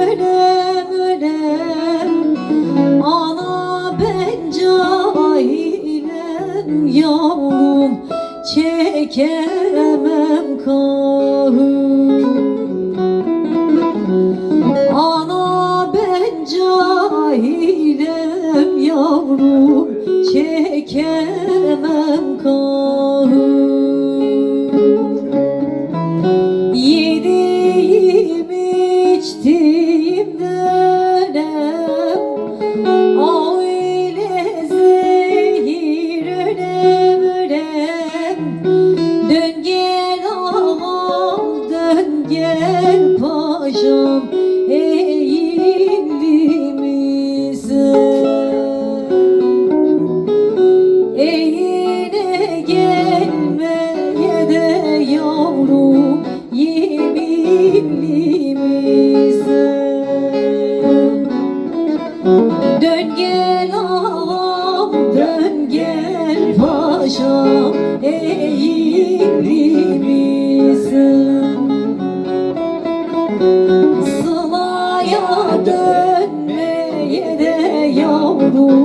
önem önem Ana ben cahilem yavrum Çekemem kahır Ana ben cahilem yavrum gel paşam yavrum yeminli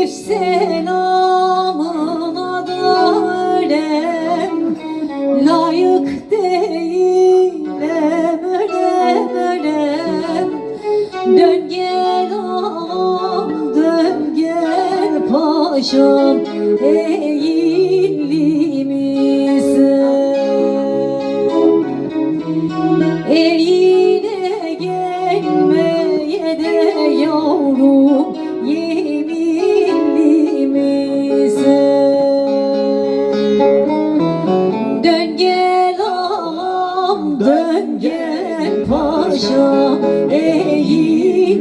Bir selamına da Layık değilim ölem ölem Dön gel paşam. Eğilli misin? Dön gel paşam eğilimi